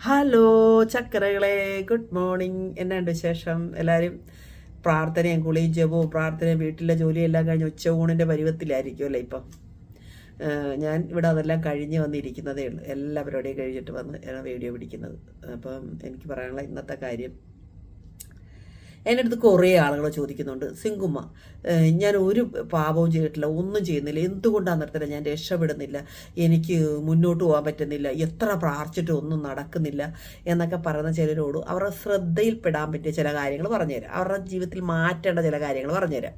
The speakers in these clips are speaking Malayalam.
ഹലോ ചക്കരകളെ. ഗുഡ് മോർണിംഗ് എന്നാണ്ട് വിശേഷം? എല്ലാവരും പ്രാർത്ഥനയും കുളിയും ജപവും പ്രാർത്ഥനയും വീട്ടിലെ ജോലിയെല്ലാം കഴിഞ്ഞ് ഉച്ചയൂണിന്റെ പരുവത്തിലായിരിക്കുമല്ലേ ഇപ്പം? ഏഹ് ഞാൻ ഇവിടെ അതെല്ലാം കഴിഞ്ഞ് വന്നിരിക്കുന്നതേ ഉള്ളൂ. എല്ലാ പരിപാടിയും കഴിഞ്ഞിട്ട് വന്ന് വീഡിയോ പിടിക്കുന്നത്. അപ്പം എനിക്ക് പറയാനുള്ള ഇന്നത്തെ കാര്യം എന്റെ അടുത്ത് കുറേ ആളുകൾ ചോദിക്കുന്നുണ്ട് സിങ്കുമ്മ ഞാൻ ഒരു പാപവും ചെയ്തിട്ടില്ല ഒന്നും ചെയ്യുന്നില്ല എന്തുകൊണ്ടാണ് നിർത്തില്ല ഞാൻ രക്ഷപ്പെടുന്നില്ല എനിക്ക് മുന്നോട്ട് പോകാൻ പറ്റുന്നില്ല എത്ര പ്രാർത്ഥിച്ചിട്ടും ഒന്നും നടക്കുന്നില്ല എന്നൊക്കെ പറയുന്ന ചിലരോട് അവരുടെ ശ്രദ്ധയിൽപ്പെടാൻ പറ്റിയ ചില കാര്യങ്ങൾ പറഞ്ഞുതരാം. അവരുടെ ജീവിതത്തിൽ മാറ്റേണ്ട ചില കാര്യങ്ങൾ പറഞ്ഞുതരാം.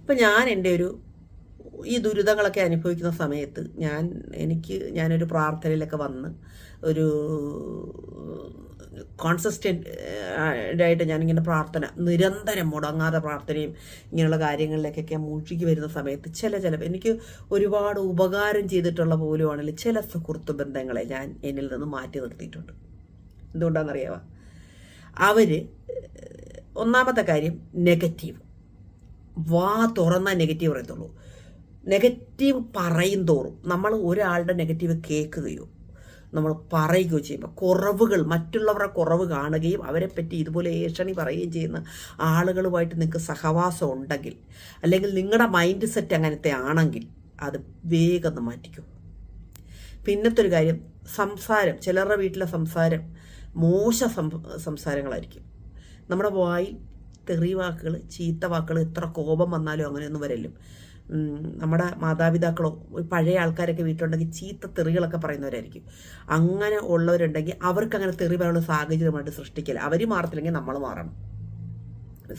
ഇപ്പം ഞാൻ എന്റെ ഒരു ഈ ദുരിതങ്ങളൊക്കെ അനുഭവിക്കുന്ന സമയത്ത് ഞാൻ എനിക്ക് ഞാനൊരു പ്രാർത്ഥനയിലൊക്കെ വന്ന് ഒരു കോൺസിസ്റ്റന്റ് ആയിട്ട് ഞാനിങ്ങനെ പ്രാർത്ഥന നിരന്തരം മുടങ്ങാതെ പ്രാർത്ഥനയും ഇങ്ങനെയുള്ള കാര്യങ്ങളിലേക്കൊക്കെ മുഴുകി വരുന്ന സമയത്ത് ചില ചില എനിക്ക് ഒരുപാട് ഉപകാരം ചെയ്തിട്ടുള്ള പോലും ആണെങ്കിൽ ചില സുഹൃത്ത് ബന്ധങ്ങളെ ഞാൻ എന്നിൽ നിന്ന് മാറ്റി നിർത്തിയിട്ടുണ്ട്. എന്തുകൊണ്ടാണെന്നറിയാവ? അവർ ഒന്നാമത്തെ കാര്യം നെഗറ്റീവ്. വാ തുറന്ന നെഗറ്റീവ് പറയത്തുള്ളൂ. നെഗറ്റീവ് പറയും തോറും നമ്മൾ ഒരാളുടെ നെഗറ്റീവ് കേൾക്കുകയോ നമ്മൾ പറയുകയോ ചെയ്യുമ്പോൾ കുറവുകൾ മറ്റുള്ളവരുടെ കുറവ് കാണുകയും അവരെ അവരെപ്പറ്റി ഇതുപോലെ ഏഷണി പറയുകയും ചെയ്യുന്ന ആളുകളുമായിട്ട് നിങ്ങൾക്ക് സഹവാസം ഉണ്ടെങ്കിൽ അല്ലെങ്കിൽ നിങ്ങളുടെ മൈൻഡ് സെറ്റ് അങ്ങനത്തെ ആണെങ്കിൽ അത് വേഗം മാറ്റിക്കും. പിന്നത്തെ ഒരു കാര്യം സംസാരം ചിലരുടെ വീട്ടിലെ സംസാരം മോശ സംസാരങ്ങളായിരിക്കും. നമ്മുടെ വായിൽ തെറി വാക്കുകൾ ചീത്ത വാക്കുകൾ എത്ര കോപം വന്നാലും അങ്ങനെയൊന്നും വരല്ലും. നമ്മുടെ മാതാപിതാക്കളോ പഴയ ആൾക്കാരൊക്കെ വീട്ടിലുണ്ടെങ്കിൽ ചീത്ത തെറികളൊക്കെ പറയുന്നവരായിരിക്കും. അങ്ങനെ ഉള്ളവരുണ്ടെങ്കിൽ അവർക്ക് അങ്ങനെ തെറി പറയാനുള്ള സാഹചര്യമായിട്ട് സൃഷ്ടിക്കില്ല അവർ മാറത്തില്ലെങ്കിൽ നമ്മൾ മാറണം.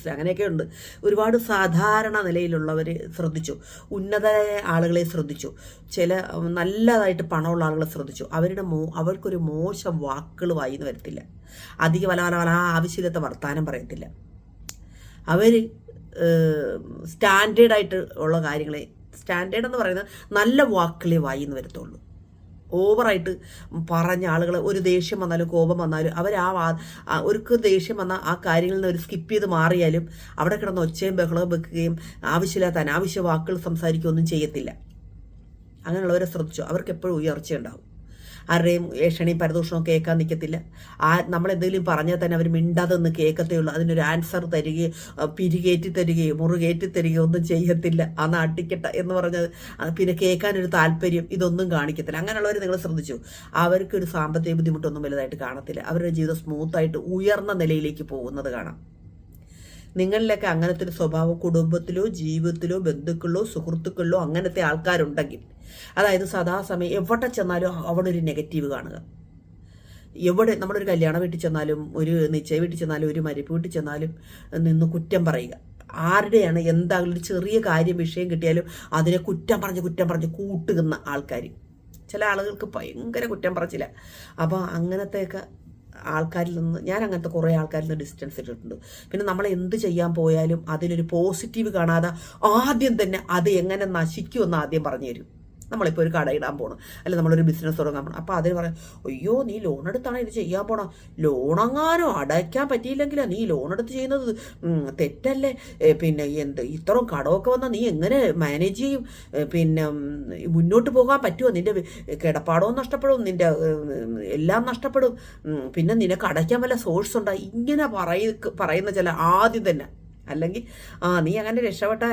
അങ്ങനെയൊക്കെ ഉണ്ട് ഒരുപാട് സാധാരണ നിലയിലുള്ളവർ ശ്രദ്ധിച്ചു. ഉന്നതരായ ആളുകളെ ശ്രദ്ധിച്ചു. ചില നല്ലതായിട്ട് പണമുള്ള ആളുകളെ ശ്രദ്ധിച്ചു. അവരുടെ മോ അവർക്കൊരു മോശം വാക്കുകൾ വായിന്ന് വരത്തില്ല. അധികം വല വല വല ആവശ്യമില്ലാത്ത വർത്തമാനം പറയത്തില്ല. അവർ സ്റ്റാൻഡേർഡായിട്ട് ഉള്ള കാര്യങ്ങളെ സ്റ്റാൻഡേർഡ് എന്ന് പറയുന്നത് നല്ല വാക്കുകളെ വായിന്ന് വരത്തുള്ളൂ. ഓവറായിട്ട് പറഞ്ഞ ആളുകൾ ഒരു ദേഷ്യം വന്നാലും കോപം വന്നാലും അവർ ആ ഒരുക്ക് ദേഷ്യം വന്നാൽ ആ കാര്യങ്ങളിൽ നിന്ന് ഒരു സ്കിപ്പ് ചെയ്ത് മാറിയാലും അവിടെ കിടന്ന് ഒച്ചയും ബഹളവും വെക്കുകയും ആവശ്യമില്ലാത്ത അനാവശ്യ വാക്കുകൾ സംസാരിക്കുകയൊന്നും ചെയ്യത്തില്ല. അങ്ങനെയുള്ളവരെ ശ്രദ്ധിച്ചു. അവർക്ക് എപ്പോഴും ഉയർച്ചയുണ്ടാവും. ആരുടെയും ഏഷണിയും പരദൂഷണവും കേൾക്കാൻ നിൽക്കത്തില്ല. ആ നമ്മളെന്തെങ്കിലും പറഞ്ഞാൽ തന്നെ അവർ മിണ്ടാതെ ഒന്ന് കേൾക്കത്തേ ഉള്ളൂ അതിനൊരു ആൻസർ തരികയോ പിരികേറ്റി തരികയോ മുറുകേറ്റി തരികയോ ഒന്നും ചെയ്യത്തില്ല. അന്ന് അടിക്കട്ട എന്ന് പറഞ്ഞത് പിന്നെ കേൾക്കാനൊരു താല്പര്യം ഇതൊന്നും കാണിക്കത്തില്ല. അങ്ങനെയുള്ളവർ നിങ്ങൾ ശ്രദ്ധിച്ചു. അവർക്കൊരു സാമ്പത്തിക ബുദ്ധിമുട്ടൊന്നും വലുതായിട്ട് കാണത്തില്ല. അവരുടെ ജീവിതം സ്മൂത്തായിട്ട് ഉയർന്ന നിലയിലേക്ക് പോകുന്നത് കാണാം. നിങ്ങളിലൊക്കെ അങ്ങനത്തെ ഒരു സ്വഭാവം കുടുംബത്തിലോ ജീവിതത്തിലോ ബന്ധുക്കളിലോ സുഹൃത്തുക്കളിലോ അങ്ങനത്തെ ആൾക്കാരുണ്ടെങ്കിൽ അതായത് സദാസമയം എവിടെ ചെന്നാലും അവിടെ ഒരു നെഗറ്റീവ് കാണുക. എവിടെ നമ്മളൊരു കല്യാണ വീട്ടിൽ ചെന്നാലും ഒരു നിശ്ചയ വീട്ടിൽ ചെന്നാലും ഒരു മരിപ്പ് വീട്ടിൽ ചെന്നാലും നിന്ന് കുറ്റം പറയുക. ആരുടെയാണ് എന്തായാലും ഒരു ചെറിയ കാര്യം വിഷയം കിട്ടിയാലും അതിനെ കുറ്റം പറഞ്ഞ് കുറ്റം പറഞ്ഞ് കൂട്ടുകുന്ന ആൾക്കാർ ചില ആളുകൾക്ക് ഭയങ്കര കുറ്റം പറച്ചില്ല അപ്പോൾ അങ്ങനത്തെയൊക്കെ ആൾക്കാരിൽ നിന്ന് ഞാൻ അങ്ങനത്തെ കുറേ ആൾക്കാരിൽ നിന്ന് ഡിസ്റ്റൻസ് ഇട്ടിട്ടുണ്ട്. പിന്നെ നമ്മൾ എന്ത് ചെയ്യാൻ പോയാലും അതിലൊരു പോസിറ്റീവ് കാണാതെ ആദ്യം തന്നെ അത് എങ്ങനെ നശിക്കുമെന്ന് ആദ്യം പറഞ്ഞു തരും. നമ്മളിപ്പോൾ ഒരു കട ഇടാൻ പോകണം അല്ലെങ്കിൽ നമ്മളൊരു ബിസിനസ് തുടങ്ങാൻ പോകണം അപ്പോൾ അതിന് പറയാം അയ്യോ നീ ലോൺ എടുത്താണ് ഇത് ചെയ്യാൻ പോണം? ലോണെങ്ങാനോ അടയ്ക്കാൻ പറ്റിയില്ലെങ്കിലോ നീ ലോൺ എടുത്ത് ചെയ്യുന്നത്? തെറ്റല്ലേ? പിന്നെ എന്ത്? ഇത്രയും കടമൊക്കെ വന്നാൽ നീ എങ്ങനെ മാനേജ് ചെയ്യും? പിന്നെ മുന്നോട്ട് പോകാൻ പറ്റുമോ നിന്റെ കിടപ്പാടവും നഷ്ടപ്പെടും നിന്റെ എല്ലാം നഷ്ടപ്പെടും. പിന്നെ നിനക്ക് അടയ്ക്കാൻ വല്ല സോഴ്സ് ഉണ്ടാകും ഇങ്ങനെ പറയ പറയുന്ന ചില ആദ്യം തന്നെ. അല്ലെങ്കിൽ ആ നീ അങ്ങനെ രക്ഷപ്പെട്ട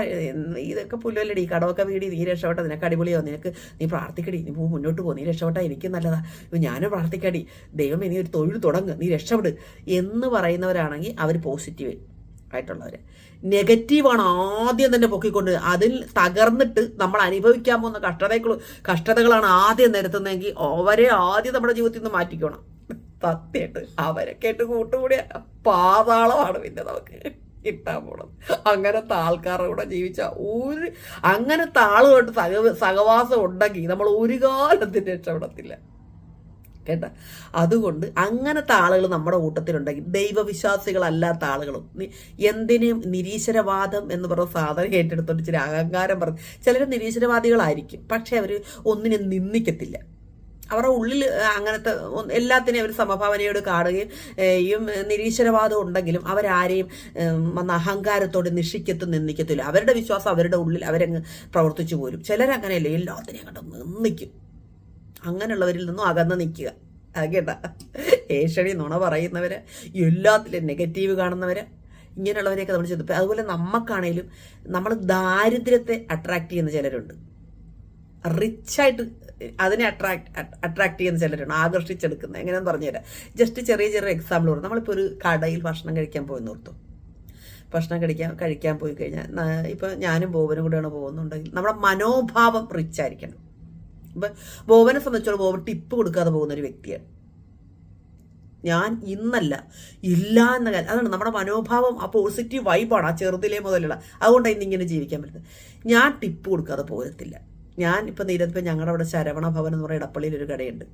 ഇതൊക്കെ പുല്ലുവല്ലടി കടമൊക്കെ വീടി നീ രക്ഷപ്പെട്ട നിനക്ക് അടിപൊളിയോ? നിനക്ക് നീ പ്രാർത്ഥിക്കടി നീ പോ മുന്നോട്ട് പോ നീ രക്ഷപ്പെട്ട എനിക്ക് നല്ലതാ. ഞാനും പ്രാർത്ഥിക്കടി ദൈവം ഇനി ഒരു തൊഴിൽ തുടങ്ങ് നീ രക്ഷപ്പെട് എന്ന് പറയുന്നവരാണെങ്കിൽ അവർ പോസിറ്റീവ് ആയിട്ടുള്ളവർ നെഗറ്റീവാണ് ആദ്യം തന്നെ പൊക്കിക്കൊണ്ട് അതിൽ തകർന്നിട്ട് നമ്മൾ അനുഭവിക്കാൻ പോകുന്ന കഷ്ടതകൾ കഷ്ടതകളാണ് ആദ്യം നിരത്തുന്നതെങ്കിൽ അവരെ ആദ്യം നമ്മുടെ ജീവിതത്തിൽ നിന്ന് മാറ്റിക്കണം. സത്യമായിട്ട് അവരെ കേട്ട് കൂട്ടുകൂടിയ പാതാളമാണ് പിന്നെ നമുക്ക്. കിട്ടാൻ പോണത് അങ്ങനത്തെ ആൾക്കാരുടെ കൂടെ ജീവിച്ച ഒരു അങ്ങനത്തെ ആളുമായിട്ട് സഹ സഹവാസം ഉണ്ടെങ്കിൽ നമ്മൾ ഒരു കാലത്തിന് രക്ഷപ്പെടത്തില്ല. കേട്ട? അതുകൊണ്ട് അങ്ങനത്തെ ആളുകൾ നമ്മുടെ കൂട്ടത്തിലുണ്ടെങ്കിൽ ദൈവവിശ്വാസികളല്ലാത്ത ആളുകളും എന്തിനും നിരീശ്വരവാദം എന്ന് പറഞ്ഞ സാധനം ഏറ്റെടുത്തോണ്ട് ഇച്ചിരി അഹങ്കാരം പറഞ്ഞു ചിലർ നിരീശ്വരവാദികളായിരിക്കും. പക്ഷെ അവർ ഒന്നിനെ നിന്ദിക്കത്തില്ല. അവരുടെ ഉള്ളിൽ അങ്ങനത്തെ എല്ലാത്തിനെയും അവർ സമഭാവനയോട് കാണുകയും നിരീശ്വരവാദം ഉണ്ടെങ്കിലും അവരാരെയും വന്ന അഹങ്കാരത്തോടെ നിഷിക്കത്തും നിന്ദിക്കത്തില്ല. അവരുടെ വിശ്വാസം അവരുടെ ഉള്ളിൽ അവരങ്ങ് പ്രവർത്തിച്ചു പോരും. ചിലരങ്ങനെയല്ല എല്ലാത്തിനെയും അങ്ങോട്ട് നിന്നിക്കും അങ്ങനെയുള്ളവരിൽ നിന്നും അകന്ന് നിൽക്കുക. കേട്ടാ. ഏഷണി നുണ പറയുന്നവര് എല്ലാത്തിലും നെഗറ്റീവ് കാണുന്നവര് ഇങ്ങനെയുള്ളവരെയൊക്കെ നമ്മൾ ചെയ്തു അതുപോലെ നമുക്കാണേലും നമ്മൾ ദാരിദ്ര്യത്തെ അട്രാക്ട് ചെയ്യുന്ന ചിലരുണ്ട്. റിച്ചായിട്ട് അതിനെ അട്രാക്ട് അട്രാക്ട് ചെയ്യുന്ന ചിലരുണ്ട് ആകർഷിച്ചെടുക്കുന്നത് എങ്ങനെയെന്ന് പറഞ്ഞുതരാം. ജസ്റ്റ് ചെറിയ ചെറിയ എക്സാമ്പിൾ പറഞ്ഞു നമ്മളിപ്പോൾ ഒരു കടയിൽ ഭക്ഷണം കഴിക്കാൻ പോയി നിർത്തും ഭക്ഷണം കഴിക്കാൻ കഴിക്കാൻ പോയി കഴിഞ്ഞാൽ ഇപ്പോൾ ഞാനും ബോബനും കൂടെയാണ് പോകുന്നുണ്ടെങ്കിൽ നമ്മുടെ മനോഭാവം റിച്ച് ആയിരിക്കണം. ഇപ്പം ബോബനെ സംബന്ധിച്ചോളം ബോബൻ ടിപ്പ് കൊടുക്കാതെ പോകുന്ന ഒരു വ്യക്തിയാണ്. ഞാൻ ഇന്നല്ല ഇല്ല എന്ന കാര്യം. അതാണ് നമ്മുടെ മനോഭാവം ആ പോസിറ്റീവ് വൈബാണ് ആ ചെറുതിലേ മുതലുള്ള. അതുകൊണ്ടാണ് ഇന്നിങ്ങനെ ജീവിക്കാൻ പറ്റുന്നത്. ഞാൻ ടിപ്പ് കൊടുക്കാതെ പോരത്തില്ല. ഞാൻ ഇപ്പം നീരത്തിപ്പം ഞങ്ങളുടെ അവിടെ ശരവണ ഭവൻ എന്ന് പറയുന്ന ഇടപ്പള്ളിയിൽ ഒരു കടയുണ്ട്.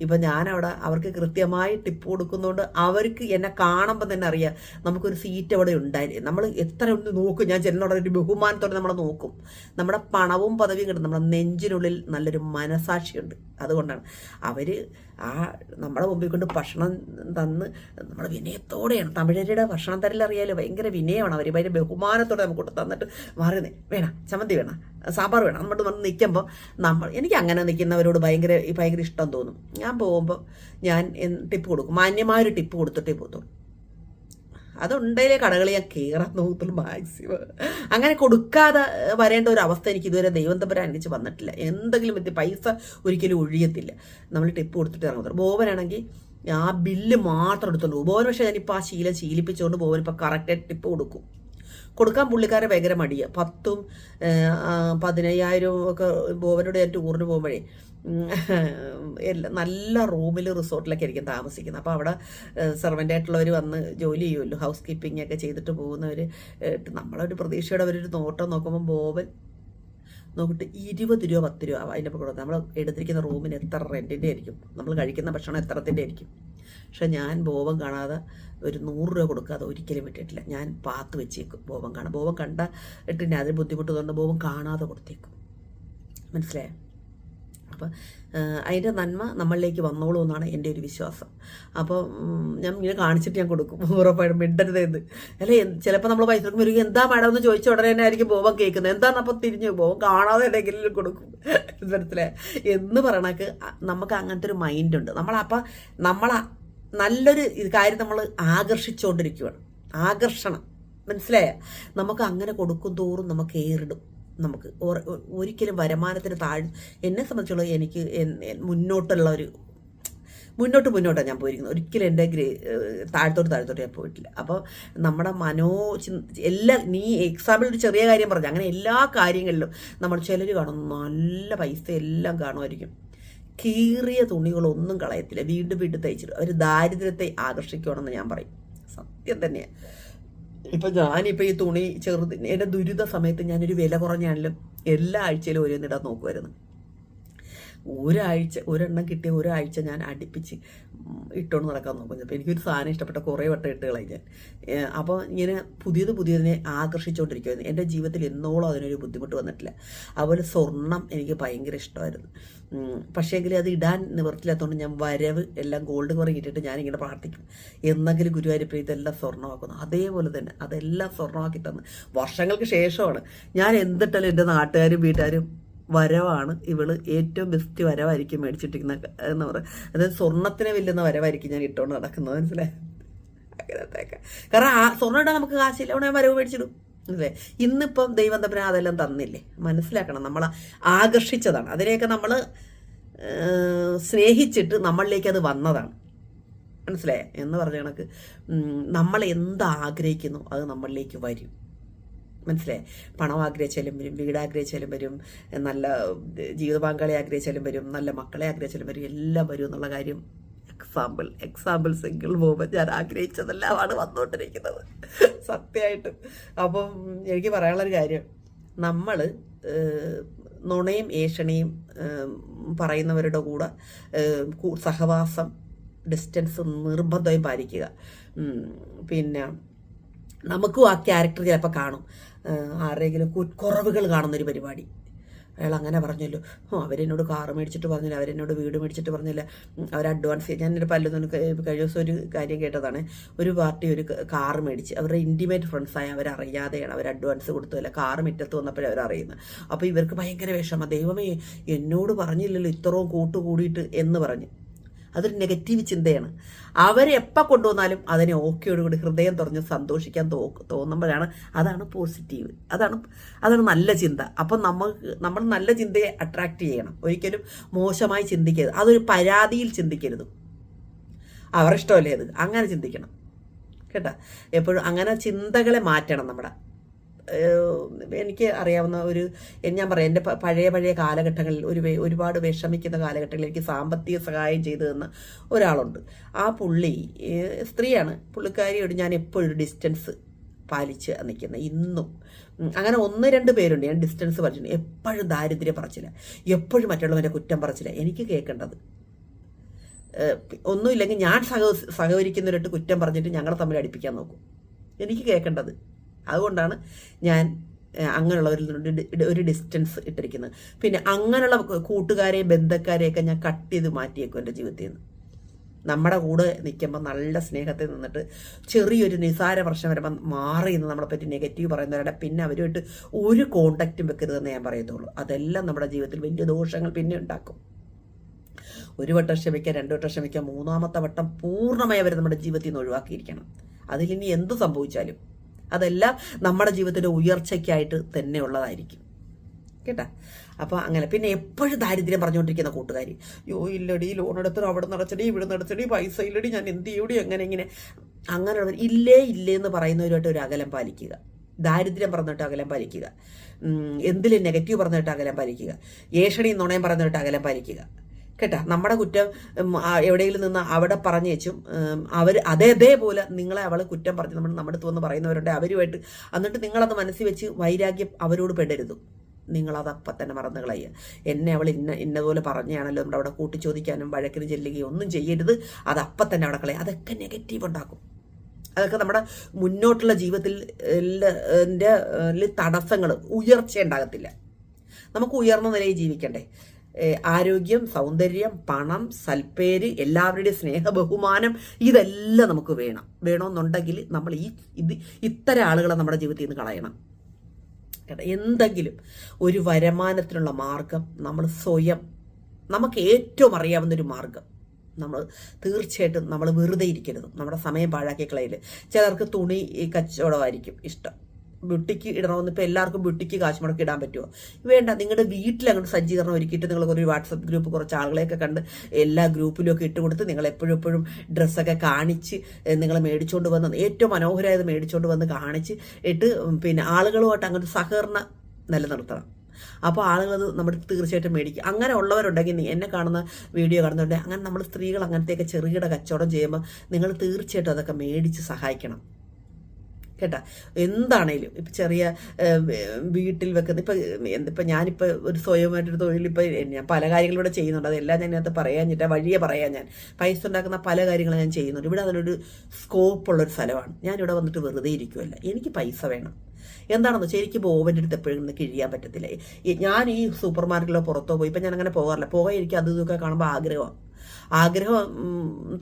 ഇപ്പം ഞാനവിടെ അവർക്ക് കൃത്യമായി ടിപ്പ് കൊടുക്കുന്നതുകൊണ്ട് അവർക്ക് എന്നെ കാണുമ്പോൾ തന്നെ അറിയാം നമുക്കൊരു സീറ്റ് അവിടെ ഉണ്ടായി. നമ്മൾ എത്ര ഒന്ന് നോക്കും. ഞാൻ ചെല്ലുന്നവിടെ ഒരു ബഹുമാനത്തോടെ നമ്മളെ നോക്കും. നമ്മുടെ പണവും പദവിയും കിട്ടും. നമ്മുടെ നെഞ്ചിനുള്ളിൽ നല്ലൊരു മനസാക്ഷിയുണ്ട്. അതുകൊണ്ടാണ്. അവർ ആ നമ്മുടെ മുമ്പിൽ കൊണ്ട് ഭക്ഷണം തന്ന് നമ്മുടെ വിനയത്തോടെയാണ്. തമിഴരുടെ ഭക്ഷണം തരലറിയാലോ? ഭയങ്കര വിനയമാണ് അവർ ഭയങ്കര ബഹുമാനത്തോടെ നമുക്ക് തന്നിട്ട് മാറുന്നത് വേണം ചമ്മന്തി വേണം സാമ്പാർ വേണം. നമ്മുടെ വന്ന് നിൽക്കുമ്പോൾ നമ്മൾ എനിക്ക് അങ്ങനെ നിൽക്കുന്നവരോട് ഭയങ്കര ഭയങ്കര ഇഷ്ടം തോന്നും. ഞാൻ പോകുമ്പോൾ ഞാൻ ടിപ്പ് കൊടുക്കും. മാന്യമായൊരു ടിപ്പ് കൊടുത്തിട്ടേ പോകത്തുള്ളൂ. അതുണ്ടെങ്കിലേ കടകളിൽ ഞാൻ കയറാൻ നോക്കത്തുള്ളൂ മാക്സിമം അങ്ങനെ കൊടുക്കാതെ വരേണ്ട ഒരു അവസ്ഥ എനിക്ക് ഇതുവരെ ദൈവം തമ്പരാൻ എനിക്ക് വന്നിട്ടില്ല. എന്തെങ്കിലും പറ്റി പൈസ ഒരിക്കലും ഒഴിയത്തില്ല. നമ്മൾ ടിപ്പ് കൊടുത്തിട്ട് ഇറങ്ങത്തുള്ളൂ ബോവനാണെങ്കിൽ ആ ബില്ല് മാത്രം എടുത്തുള്ളൂ ബോബൻ പക്ഷേ ഞാനിപ്പോൾ ആ ശീലം ശീലിപ്പിച്ചുകൊണ്ട് ബോബൻ ഇപ്പോൾ കറക്റ്റായിട്ട് ടിപ്പ് കൊടുക്കും. കൊടുക്കാൻ പുള്ളിക്കാരെ ഭയങ്കര മടിയാണ് പത്തും പതിനയ്യായിരവും ഒക്കെ ബോവനോട് ഞാൻ ടൂറിന് പോകുമ്പോഴേ നല്ല റൂമിൽ റിസോർട്ടിലൊക്കെ ആയിരിക്കും താമസിക്കുന്നത്. അപ്പോൾ അവിടെ സെർവന്റ് ആയിട്ടുള്ളവർ വന്ന് ജോലി ചെയ്യുമല്ലോ. ഹൗസ് കീപ്പിംഗ് ഒക്കെ ചെയ്തിട്ട് പോകുന്നവർ നമ്മളൊരു പ്രതീക്ഷയുടെ അവരൊരു നോട്ടം നോക്കുമ്പോൾ ബോബൻ നോക്കിയിട്ട് ഇരുപത് രൂപ പത്ത് രൂപ അതിന്റെ കൊടുക്കും. നമ്മൾ എടുത്തിരിക്കുന്ന റൂമിന് എത്ര റെന്റിന്റെ ആയിരിക്കും? നമ്മൾ കഴിക്കുന്ന ഭക്ഷണം എത്രത്തിന്റെ ആയിരിക്കും? പക്ഷെ ഞാൻ ബോവം കാണാതെ ഒരു നൂറ് രൂപ കൊടുക്കാതെ ഒരിക്കലും വിട്ടിട്ടില്ല. ഞാൻ പാത്ത് വെച്ചേക്കും ബോവം കാണാം ബോവം കണ്ട ഇട്ടിന് അതിന് ബുദ്ധിമുട്ട് തോന്നുന്ന. ബോവം കാണാതെ കൊടുത്തേക്കും. മനസ്സിലായോ? അപ്പം അതിന്റെ നന്മ നമ്മളിലേക്ക് വന്നോളൂ എന്നാണ് എന്റെ ഒരു വിശ്വാസം. അപ്പോൾ ഞാൻ ഇങ്ങനെ കാണിച്ചിട്ട് ഞാൻ കൊടുക്കും. ഉറപ്പായിട്ടും മിണ്ടരുത് എന്ന്. അല്ലെ ചിലപ്പോൾ നമ്മൾ പൈസ കൊടുക്കുമ്പോൾ ഒരു എന്താ മാഡം എന്ന് ചോദിച്ച ഉടനെ തന്നെ ആയിരിക്കും ബോബം കേൾക്കുന്നത്. എന്താണെന്ന് അപ്പോൾ തിരിഞ്ഞു പോകും കാണാതെ എന്തെങ്കിലും കൊടുക്കും. മനസ്സിലായി? എന്ന് പറയണക്ക് നമുക്ക് അങ്ങനത്തെ ഒരു മൈൻഡ് ഉണ്ട്. നമ്മളപ്പോൾ നമ്മൾ നല്ലൊരു കാര്യം നമ്മൾ ആകർഷിച്ചുകൊണ്ടിരിക്കുകയാണ് ആകർഷണം. മനസ്സിലായ? നമുക്ക് അങ്ങനെ കൊടുക്കും തോറും നമുക്ക് ഏറിടും. നമുക്ക് ഒരിക്കലും വരുമാനത്തിന് താഴ് എന്നെ സംബന്ധിച്ചുള്ള എനിക്ക് മുന്നോട്ടുള്ള ഒരു മുന്നോട്ട് മുന്നോട്ടാണ് ഞാൻ പോയിരിക്കുന്നത്. ഒരിക്കലും എന്റെ ഗ്രേ താഴത്തോട്ട് താഴത്തോട്ട് ഞാൻ പോയിട്ടില്ല. അപ്പോൾ നമ്മുടെ മനോ എല്ലാ നീ എക്സാമ്പിൾ ഒരു ചെറിയ കാര്യം പറഞ്ഞു അങ്ങനെ എല്ലാ കാര്യങ്ങളിലും നമ്മൾ ചിലർ കാണും നല്ല പൈസ എല്ലാം കാണുമായിരിക്കും. കീറിയ തുണികളൊന്നും കളയത്തില്ല. വീണ്ടും വീണ്ടും തയ്ച്ചിട്ട് അവർ ദാരിദ്ര്യത്തെ ആകർഷിക്കുകയാണെന്ന് ഞാൻ പറയും. സത്യം തന്നെയാണ് ഇപ്പൊ ഞാനിപ്പോ ഈ തുണി ചെറുത് എന്റെ ദുരിത സമയത്ത് ഞാനൊരു വില കുറഞ്ഞാണെങ്കിലും എല്ലാ ആഴ്ചയിലും ഓരോന്നിടാൻ നോക്കുമായിരുന്നു ഒരാഴ്ച ഒരെണ്ണം കിട്ടിയ ഒരാഴ്ച ഞാൻ അടുപ്പിച്ച് ഇട്ടുകൊണ്ട് നടക്കാൻ നോക്കും. അപ്പോൾ എനിക്കൊരു സാധനം ഇഷ്ടപ്പെട്ട കുറേ വട്ടം ഇട്ട് കളയും ഞാൻ. അപ്പോൾ ഇങ്ങനെ പുതിയത് പുതിയതിനെ ആകർഷിച്ചുകൊണ്ടിരിക്കുമായിരുന്നു എന്റെ ജീവിതത്തിൽ എന്നോളം അതിനൊരു ബുദ്ധിമുട്ട് വന്നിട്ടില്ല. അതുപോലെ സ്വർണം എനിക്ക് ഭയങ്കര ഇഷ്ടമായിരുന്നു. പക്ഷേങ്കിൽ അത് ഇടാൻ നിവർത്തില്ലാത്തതുകൊണ്ട് ഞാൻ വരവ് എല്ലാം ഗോൾഡ് കുറേ ഇട്ടിട്ട് ഞാനിങ്ങനെ പ്രാർത്ഥിക്കും. എന്നെങ്കിലും ഗുരുവായൂരപ്പ ഇതെല്ലാം സ്വർണമാക്കുന്നു അതേപോലെ തന്നെ അതെല്ലാം സ്വർണമാക്കി തന്ന്. വർഷങ്ങൾക്ക് ശേഷമാണ്. ഞാൻ എന്തിട്ടാലും എന്റെ നാട്ടുകാരും വീട്ടുകാരും വരവാണ് ഇവൾ ഏറ്റവും ബെസ്റ്റ് വരവായിരിക്കും മേടിച്ചിട്ടിരിക്കുന്ന എന്ന് പറയുന്നത് അതായത് സ്വർണത്തിനെ വെല്ലുന്ന വരവായിരിക്കും ഞാൻ ഇട്ടുകൊണ്ട് നടക്കുന്നത് മനസ്സിലായി? അങ്ങനത്തെയൊക്കെ കാരണം ആ സ്വർണം ഇടാൻ നമുക്ക് കാശില്ല അവിടെ വരവ് മേടിച്ചിടും. അല്ലേ ഇന്നിപ്പം ദൈവം തമ്മിൽ അതെല്ലാം തന്നില്ലേ? മനസ്സിലാക്കണം നമ്മൾ ആകർഷിച്ചതാണ്. അതിനെയൊക്കെ നമ്മൾ സ്നേഹിച്ചിട്ട് നമ്മളിലേക്ക് അത് വന്നതാണ്. മനസ്സിലായേ? എന്ന് പറഞ്ഞ കണക്ക്. നമ്മൾ എന്താഗ്രഹിക്കുന്നു അത് നമ്മളിലേക്ക് വരും. മനസ്സിലായി? പണം ആഗ്രഹിച്ചാലും വരും വീട് ആഗ്രഹിച്ചാലും വരും നല്ല ജീവിത പങ്കാളി ആഗ്രഹിച്ചാലും വരും നല്ല മക്കളെ ആഗ്രഹിച്ചാലും വരും എല്ലാം വരും എന്നുള്ള കാര്യം എക്സാമ്പിൾ എക്സാമ്പിൾ സിംഗിൾ മൂവ്മെന്റ് ഞാൻ ആഗ്രഹിച്ചതെല്ലാമാണ് വന്നുകൊണ്ടിരിക്കുന്നത്. സത്യമായിട്ടും. അപ്പം എനിക്ക് പറയാനുള്ളൊരു കാര്യം നമ്മൾ നുണയും ഏഷണിയും പറയുന്നവരുടെ കൂടെ സഹവാസം ഡിസ്റ്റൻസ് നിർബന്ധമായും പാലിക്കുക. പിന്നെ നമുക്കും ആ ക്യാരക്ടർ ചിലപ്പോൾ കാണും. ആരുടെയെങ്കിലും കുറവുകൾ കാണുന്നൊരു പരിപാടി. അയാൾ അങ്ങനെ പറഞ്ഞല്ലോ ഓ അവരെന്നോട് കാറ് മേടിച്ചിട്ട് പറഞ്ഞില്ല അവരെന്നോട് വീട് മേടിച്ചിട്ട് പറഞ്ഞില്ല. അവർ അഡ്വാൻസ് എന്റെ പല്ലൊന്നും കഴിഞ്ഞ ദിവസം ഒരു കാര്യം കേട്ടതാണ്. ഒരു പാർട്ടി ഒരു കാറ് മേടിച്ച് അവരുടെ ഇന്റിമേറ്റ് ഫ്രണ്ട്സായ അവരറിയാതെയാണ് അവർ അഡ്വാൻസ് കൊടുത്തതല്ല കാറ് മുറ്റത്ത് വന്നപ്പോഴേ അവരറിയുന്നത്. അപ്പോൾ ഇവർക്ക് ഭയങ്കര വിഷമം. ദൈവമേ എന്നോട് പറഞ്ഞില്ലല്ലോ ഇത്രയും കൂട്ടുകൂടിയിട്ട് എന്ന് പറഞ്ഞ്. അതൊരു നെഗറ്റീവ് ചിന്തയാണ്. അവരെ എപ്പോൾ കൊണ്ടുവന്നാലും അതിനെ ഓക്കെയോടുകൂടി ഹൃദയം തുറഞ്ഞ് സന്തോഷിക്കാൻ തോ തോന്നുമ്പോഴാണ് അതാണ് പോസിറ്റീവ് അതാണ് അതാണ് നല്ല ചിന്ത. അപ്പം നമുക്ക് നമ്മൾ നല്ല ചിന്തയെ അട്രാക്റ്റ് ചെയ്യണം. ഒരിക്കലും മോശമായി ചിന്തിക്കരുത്. അതൊരു പരാതിയിൽ ചിന്തിക്കരുത്. അവർ ഇഷ്ടമല്ലേ അത്? അങ്ങനെ ചിന്തിക്കണം. കേട്ടോ? എപ്പോഴും അങ്ങനെ ചിന്തകളെ മാറ്റണം നമ്മുടെ. എനിക്ക് അറിയാവുന്ന ഒരു ഞാൻ പറയാം എന്റെ പഴയ പഴയ കാലഘട്ടങ്ങളിൽ ഒരു ഒരുപാട് വിഷമിക്കുന്ന കാലഘട്ടങ്ങളിൽ എനിക്ക് സാമ്പത്തിക സഹായം ചെയ്തു തന്ന ഒരാളുണ്ട്. ആ പുള്ളി സ്ത്രീയാണ്. പുള്ളിക്കാരിയോട് ഞാൻ എപ്പോഴും ഡിസ്റ്റൻസ് പാലിച്ച് നിൽക്കുന്നത് ഇന്നും. അങ്ങനെ ഒന്ന് രണ്ട് പേരുണ്ട്. ഞാൻ ഡിസ്റ്റൻസ് പാലിച്ചിട്ടുണ്ട്. എപ്പോഴും ദാരിദ്ര്യം പറച്ചില്ല എപ്പോഴും മറ്റുള്ളവരെ കുറ്റം പറച്ചില്ല എനിക്ക് കേൾക്കേണ്ടത് ഒന്നുമില്ലെങ്കിൽ ഞാൻ സഹ സഹകരിക്കുന്നവരിട്ട് കുറ്റം പറഞ്ഞിട്ട് ഞങ്ങളെ തമ്മിൽ അടിപ്പിക്കാൻ നോക്കും. എനിക്ക് കേൾക്കേണ്ടത് അതുകൊണ്ടാണ് ഞാൻ അങ്ങനെയുള്ളവരിൽ നിന്ന് ഒരു ഡിസ്റ്റൻസ് ഇട്ടിരിക്കുന്നത്. പിന്നെ അങ്ങനെയുള്ള കൂട്ടുകാരെയും ബന്ധക്കാരെയൊക്കെ ഞാൻ കട്ട് ചെയ്ത് മാറ്റിയേക്കും എന്റെ ജീവിതത്തിൽ നിന്ന്. നമ്മുടെ കൂടെ നിൽക്കുമ്പോൾ നല്ല സ്നേഹത്തിൽ നിന്നിട്ട് ചെറിയൊരു നിസാര പ്രശ്നം വരുമ്പോൾ മാറി നിന്ന് നമ്മളെ പറ്റി നെഗറ്റീവ് പറയുന്നവരുടെ പിന്നെ അവരുമായിട്ട് ഒരു കോണ്ടാക്റ്റും വെക്കരുതെന്ന് ഞാൻ പറയത്തുള്ളൂ. അതെല്ലാം നമ്മുടെ ജീവിതത്തിൽ വലിയ ദോഷങ്ങൾ പിന്നെ ഉണ്ടാക്കും. ഒരു വട്ടം ക്ഷമിക്കുക രണ്ട് വട്ടം ക്ഷമിക്കുക മൂന്നാമത്തെ വട്ടം പൂർണമായി അവർ നമ്മുടെ ജീവിതത്തിൽ നിന്ന് ഒഴിവാക്കിയിരിക്കണം. അതിലിനി എന്ത് സംഭവിച്ചാലും. അതെല്ലാം നമ്മുടെ ജീവിതത്തിന്റെ ഉയർച്ചയ്ക്കായിട്ട് തന്നെ ഉള്ളതായിരിക്കും കേട്ടാ? അപ്പോൾ അങ്ങനെ. പിന്നെ എപ്പോഴും ദാരിദ്ര്യം പറഞ്ഞുകൊണ്ടിരിക്കുന്ന കൂട്ടുകാരി. യോ ഇല്ലടി ലോൺ എടുത്തോ അവിടെ നടച്ചടി ഇവിടെ നടച്ചടി പൈസ ഇല്ലടി ഞാൻ എന്ത് ചെയ്യൂടി എങ്ങനെ ഇങ്ങനെ അങ്ങനെയുള്ളവർ ഇല്ലേ ഇല്ലേ എന്ന് പറയുന്നവരുമായിട്ട് ഒരു അകലം പാലിക്കുക. ദാരിദ്ര്യം പറഞ്ഞിട്ട് അകലം പാലിക്കുക. എന്തിലും നെഗറ്റീവ് പറഞ്ഞിട്ട് അകലം പാലിക്കുക. ഏഷണി നുണയം പറഞ്ഞിട്ട് അകലം പാലിക്കുക. കേട്ടാ നമ്മുടെ കുറ്റം എവിടെയെങ്കിലും നിന്ന് അവിടെ പറഞ്ഞു വെച്ചും അവർ അതേ അതേപോലെ നിങ്ങളെ അവൾ കുറ്റം പറഞ്ഞ് നമ്മൾ നമ്മുടെ അടുത്ത് വന്ന് പറയുന്നവരുണ്ട് അവരുമായിട്ട് എന്നിട്ട് നിങ്ങളത് മനസ്സിൽ വെച്ച് വൈരാഗ്യം അവരോട് പെടരുത്. നിങ്ങളത് അപ്പം തന്നെ മറന്നു കളയുക. എന്നെ അവൾ ഇന്ന ഇന്നതുപോലെ പറഞ്ഞാണല്ലോ നമ്മുടെ അവിടെ കൂട്ടി ചോദിക്കാനും വഴക്കിന് ചെല്ലുകയും ഒന്നും ചെയ്യരുത്. അത് തന്നെ അവിടെ കളയുക. അതൊക്കെ നെഗറ്റീവ് ഉണ്ടാക്കും. അതൊക്കെ നമ്മുടെ മുന്നോട്ടുള്ള ജീവിതത്തിൽ തടസ്സങ്ങൾ ഉയർച്ച ഉണ്ടാകത്തില്ല നമുക്ക് ഉയർന്ന നിലയിൽ ജീവിക്കണ്ടേ? ആരോഗ്യം സൗന്ദര്യം പണം സൽപ്പേര് എല്ലാവരുടെയും സ്നേഹ ബഹുമാനം ഇതെല്ലാം നമുക്ക് വേണം. വേണമെന്നുണ്ടെങ്കിൽ നമ്മൾ ഈ ഇത് ഇത്തരം ആളുകളെ നമ്മുടെ ജീവിതത്തിൽ നിന്ന് കളയണം. എന്തെങ്കിലും ഒരു വരുമാനത്തിനുള്ള മാർഗം നമ്മൾ സ്വയം നമുക്ക് ഏറ്റവും അറിയാവുന്ന ഒരു മാർഗം. നമ്മൾ തീർച്ചയായിട്ടും നമ്മൾ വെറുതെ ഇരിക്കരുത്. നമ്മുടെ സമയം പാഴാക്കി കളയില്ല ചിലർക്ക് തുണി കച്ചവടമായിരിക്കും ഇഷ്ടം. ബ്യൂട്ടിക്ക് ഇടണമെന്ന് ഇപ്പോൾ എല്ലാവർക്കും ബ്യൂട്ടിക്ക് കാശ് മുടക്കി ഇടാൻ പറ്റുമോ വേണ്ട നിങ്ങളുടെ വീട്ടിൽ അങ്ങോട്ട് സജ്ജീകരണം ഒരുക്കിയിട്ട് നിങ്ങൾ ഒരു വാട്സപ്പ് ഗ്രൂപ്പ് കുറച്ച് ആളുകളെയൊക്കെ കണ്ട് എല്ലാ ഗ്രൂപ്പിലും ഒക്കെ ഇട്ട് കൊടുത്ത് നിങ്ങൾ എപ്പോഴും എപ്പോഴും ഡ്രസ്സൊക്കെ കാണിച്ച് നിങ്ങൾ മേടിച്ചുകൊണ്ട് വന്ന് ഏറ്റവും മനോഹരമായത് മേടിച്ചുകൊണ്ട് വന്ന് കാണിച്ച് ഇട്ട് പിന്നെ ആളുകളുമായിട്ട് അങ്ങോട്ട് സഹകരണം നിലനിർത്തണം. അപ്പോൾ ആളുകൾ അത് നമ്മുടെ തീർച്ചയായിട്ടും മേടിക്കും. അങ്ങനെ ഉള്ളവരുണ്ടെങ്കിൽ എന്നെ കാണുന്ന വീഡിയോ കാണുന്നുണ്ടെങ്കിൽ അങ്ങനെ നമ്മൾ സ്ത്രീകൾ അങ്ങനത്തെയൊക്കെ ചെറുകിട കച്ചവടം ചെയ്യുമ്പോൾ നിങ്ങൾ തീർച്ചയായിട്ടും അതൊക്കെ മേടിച്ച് സഹായിക്കണം. കേട്ടാ? എന്താണേലും ഇപ്പം ചെറിയ വീട്ടിൽ വെക്കുന്ന ഇപ്പം എന്തിപ്പം ഞാനിപ്പോൾ ഒരു സ്വയമായിട്ടൊരു തൊഴിൽ ഇപ്പം ഞാൻ പല കാര്യങ്ങളും ഇവിടെ ചെയ്യുന്നുണ്ട്. അതെല്ലാം ഞാൻ ഇതിനകത്ത് പറയാഞ്ഞിട്ട് വഴിയെ പറയാൻ ഞാൻ. പൈസ ഉണ്ടാക്കുന്ന പല കാര്യങ്ങളും ഞാൻ ചെയ്യുന്നുണ്ട്. ഇവിടെ അതിനൊരു സ്കോപ്പ് ഉള്ള സ്കോപ്പുള്ളൊരു സ്ഥലമാണ്. ഞാനിവിടെ വന്നിട്ട് വെറുതെ ഇരിക്കുമല്ല എനിക്ക് പൈസ വേണം. എന്താണെന്ന് വെച്ചാൽ എനിക്ക് ബോവന്റെ അടുത്ത് എപ്പോഴും നിന്ന് കിഴിയാൻ പറ്റത്തില്ല. ഞാൻ ഈ സൂപ്പർ മാർക്കറ്റിലോ പുറത്തോ പോയി ഇപ്പം ഞാൻ അങ്ങനെ പോകാറില്ല. പോകാൻ എനിക്ക് അത് ഇതൊക്കെ കാണുമ്പോൾ ആഗ്രഹമാണ് ആഗ്രഹം